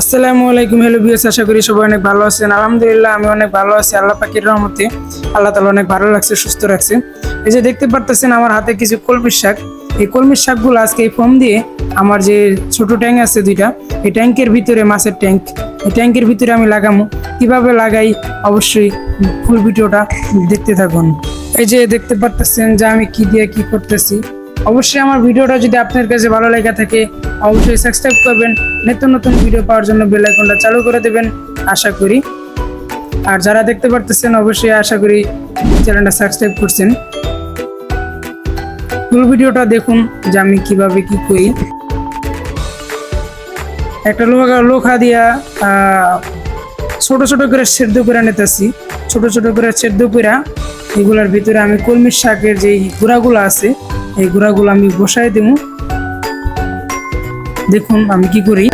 আসসালামু আলাইকুম hello BS আশা করি সবাই অনেক ভালো আছেন। আলহামদুলিল্লাহ, আমি অনেক ভালো আছি। আল্লাহ পাখির রহমতে আল্লাহ তালা অনেক ভালো লাগছে সুস্থ রাখছে। এই যে দেখতে পারতেছেন আমার হাতে কিছু কলমির শাক। এই কলমির শাকগুলো আজকে এই ফোম দিয়ে আমার যে ছোট ট্যাঙ্ক আছে দুইটা, এই ট্যাঙ্কের ভিতরে মাছের ট্যাঙ্ক এই ট্যাঙ্কের ভিতরে আমি লাগামো। কীভাবে লাগাই? অবশ্যই ফুল ভিডিওটা দেখতে থাকুন। এই যে দেখতে পারতেছেন যে আমি কি দিয়ে কি করতেছি। অবশ্যই আমার ভিডিওটা যদি আপনার কাছে ভালো লেগে থাকে, অবশ্যই সাবস্ক্রাইব করবেন। নিত্য নতুন ভিডিও পাওয়ার জন্য বেল আইকনটা চালু করে দেবেন, আশা করি। আর যারা দেখতে পারতেছেন, অবশ্যই আশা করি চ্যানেলটা সাবস্ক্রাইব করছেন। ফুল ভিডিওটা দেখুন যে আমি কীভাবে কি করি। একটা লোহা লোখা দিয়া ছোট ছোট করে সেদ্ধ করে নিতেছি। ছোট ছোট করে সেদ্ধ করে এগুলোর ভিতরে আমি কলমির শাকের যে গুঁড়াগুলো আছে এই গুঁড়াগুলো আমি বসাই দেব দেখুন আমি কি করি।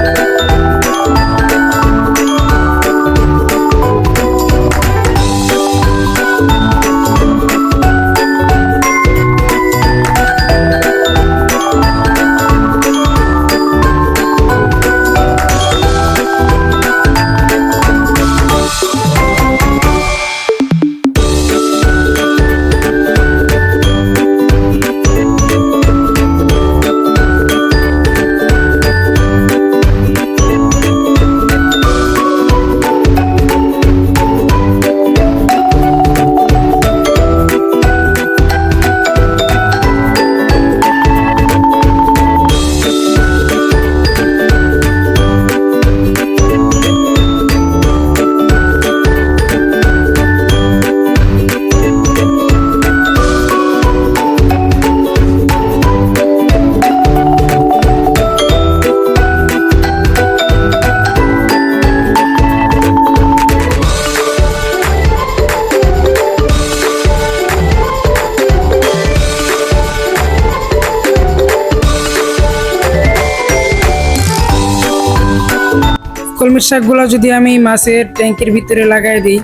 কলমির শাকগুলো যদি আমি মাছের ট্যাঙ্কের ভিতরে লাগাই দিই,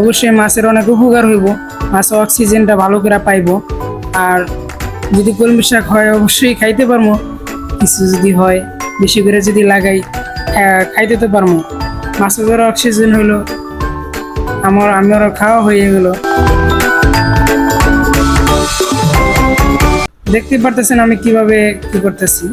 অবশ্যই মাছের অনেক উপকার হইব। মাছ অক্সিজেনটা ভালো করে পাইব। আর যদি কলমির শাক হয়, অবশ্যই খাইতে পারব কিছু যদি হয়, বেশি করে যদি লাগাই খাইতে তো পারব মাছের ধরো অক্সিজেন হইল, আমার আমারও খাওয়া হয়ে গেল। দেখতে পারতেছেন আমি কীভাবে কি করতেছি।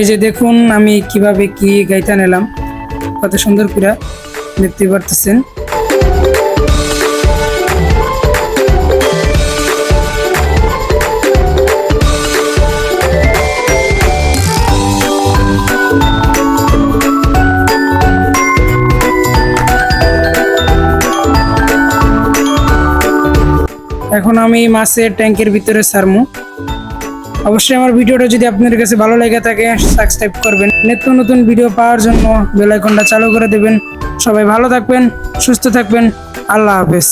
এই যে দেখুন, আমি কীভাবে কি গাইতা নিলাম। কত সুন্দর করে দেখতে পারতেছেন। এখন আমি মাছের ট্যাঙ্কের ভিতরে সারমু। অবশ্যই আমার ভিডিওটা যদি আপনাদের কাছে ভালো লেগে থাকে সাবস্ক্রাইব করবেন। নিত্য নতুন ভিডিও পাওয়ার জন্য বেল আইকনটা চালু করে দেবেন। সবাই ভালো থাকবেন, সুস্থ থাকবেন। আল্লাহ হাফেজ।